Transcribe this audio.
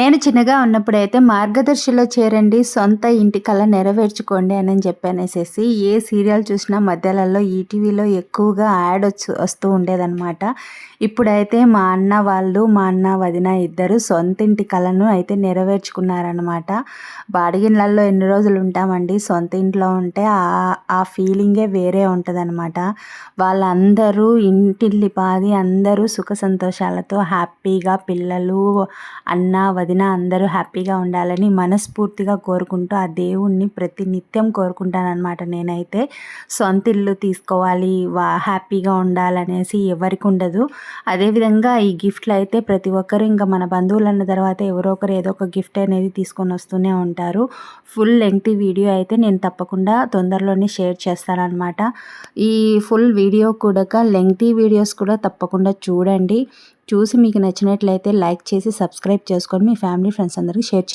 నేను చిన్నగా ఉన్నప్పుడైతే మార్గదర్శిలో చేరండి సొంత ఇంటి కళ నెరవేర్చుకోండి అని చెప్పనేసేసి ఏ సీరియల్ చూసినా మధ్యలలో ఈటీవీలో ఎక్కువగా యాడ్ వచ్చి వస్తూ ఉండేదన్నమాట. ఇప్పుడైతే మా అన్న వాళ్ళు మా అన్న వదిన ఇద్దరు సొంత ఇంటి కళను అయితే నెరవేర్చుకున్నారనమాట బాడిగిళ్ళల్లో ఎన్ని రోజులు ఉంటామండి? సొంత ఇంట్లో ఉంటే ఆ ఫీలింగే వేరే ఉంటుందన్నమాట. వాళ్ళందరూ ఇంటిల్లి పాది అందరూ సుఖ సంతోషాలతో హ్యాపీగా పిల్లలు అన్న వదిన అందరూ హ్యాపీగా ఉండాలని మనస్ఫూర్తిగా కోరుకుంటూ ఆ దేవుణ్ణి ప్రతి నిత్యం కోరుకుంటానమాట నేనైతే. సొంత ఇల్లు తీసుకోవాలి వా హ్యాపీగా ఉండాలనేసి ఎవరికి ఉండదు. అదేవిధంగా ఈ గిఫ్ట్లు అయితే ప్రతి ఒక్కరు ఇంకా మన బంధువులు అన్న తర్వాత ఎవరో ఒకరు ఏదో ఒక గిఫ్ట్ అనేది తీసుకొని వస్తూనే ఉంటారు. ఫుల్ లెంగ్త్ వీడియో అయితే నేను తప్పకుండా తొందరలోనే షేర్ చేస్తానన్నమాట. ఈ ఫుల్ వీడియో కూడా లెంగ్తీ వీడియోస్ కూడా తప్పకుండా చూడండి. చూసి మీకు నచ్చినట్లయితే లైక్ చేసి సబ్స్క్రైబ్ చేసుకొని మీ ఫ్యామిలీ ఫ్రెండ్స్ అందరికీ షేర్